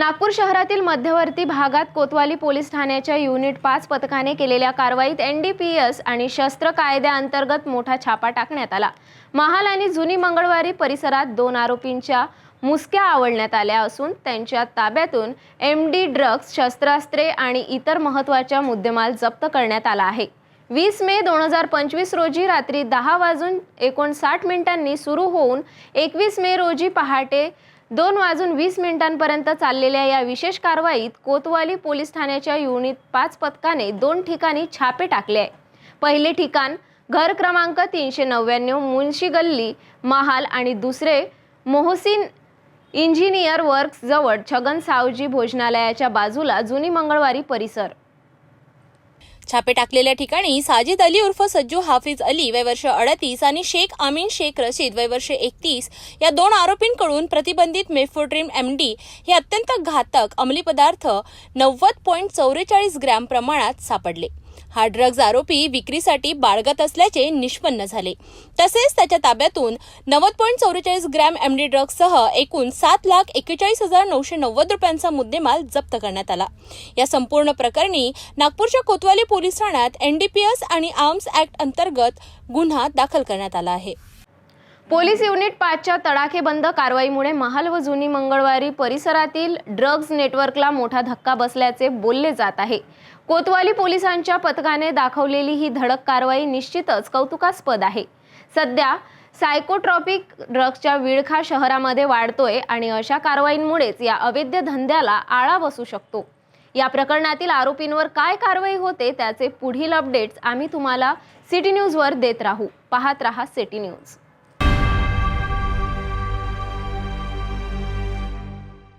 नागपूर शहरातील मध्यवर्ती भागात कोतवाली पोलीस ठाण्याच्या युनिट पाच पथकाने केलेल्या कारवाईत एन डी पी एस आणि शस्त्र कायद्याअंतर्गत मोठा छापा टाकण्यात आला. महाल आणि जुनी मंगळवारी परिसरात दोन आरोपींच्या मुसक्या आवळण्यात आल्या असून त्यांच्या ताब्यातून एम डी ड्रग्ज शस्त्रास्त्रे आणि इतर महत्त्वाच्या मुद्देमाल जप्त करण्यात आला आहे. वीस मे दोन हजार पंचवीस रोजी रात्री दहा वाजून एकोणसाठ मिनिटांनी सुरू होऊन एकवीस मे रोजी पहाटे दोन वाजून वीस मिनिटांपर्यंत चाललेल्या या विशेष कारवाईत कोतवाली पोलीस ठाण्याच्या युनिट पाच पथकाने दोन ठिकाणी छापे टाकले. आहे पहिले ठिकाण घर क्रमांक तीनशे नव्याण्णव मुन्शी गल्ली महाल आणि दुसरे मोहसिन इंजिनियर वर्क्स जवळ छगन सावजी भोजनालयाच्या बाजूला जुनी मंगळवारी परिसर. छापे टाकलेल्या ठिकाणी साजिद अली उर्फ सज्जू हाफिज अली वय वर्ष अडतीस आणि शेख आमीन शेख रशीद वय वर्ष एकतीस या दोन आरोपींकडून प्रतिबंधित मेफोड्रीम एम डी हे अत्यंत घातक अंमली पदार्थ नव्वद पॉईंट चौवेचाळीस ग्रॅम प्रमाणात सापडले. हा ड्रग्ज आरोपी विक्रीसाठी बाळगत असल्याचे निष्पन्न झाले. तसेच त्याच्या ताब्यातून नव्वद पॉईंट चौवेचाळीस ग्रॅम एम डी ड्रग्जसह एकूण सात लाख एक्केचाळीस हजार नऊशे नव्वद रुपयांचा मुद्देमाल जप्त करण्यात आला. या संपूर्ण प्रकरणी नागपूरच्या कोतवाली पोलीस ठाण्यात एनडीपीएस आणि आर्म्स ऍक्ट अंतर्गत गुन्हा दाखल करण्यात आला आहे. पोलीस युनिट पाचच्या तडाखेबंद कारवाईमुळे महाल व जुनी मंगळवारी परिसरातील ड्रग्ज नेटवर्कला मोठा धक्का बसल्याचे बोलले जात आहे. कोतवाली पोलिसांच्या पथकाने दाखवलेली ही धडक कारवाई निश्चितच कौतुकास्पद आहे. सध्या सायकोट्रॉपिक ड्रग्जच्या विळखा शहरामध्ये वाढतोय आणि अशा कारवाईंमुळेच या अवैध धंद्याला आळा बसू शकतो. या प्रकरणातील आरोपींवर काय कारवाई होते त्याचे पुढील अपडेट्स आम्ही तुम्हाला सिटी न्यूजवर देत राहू. पाहत रहा सिटी न्यूज.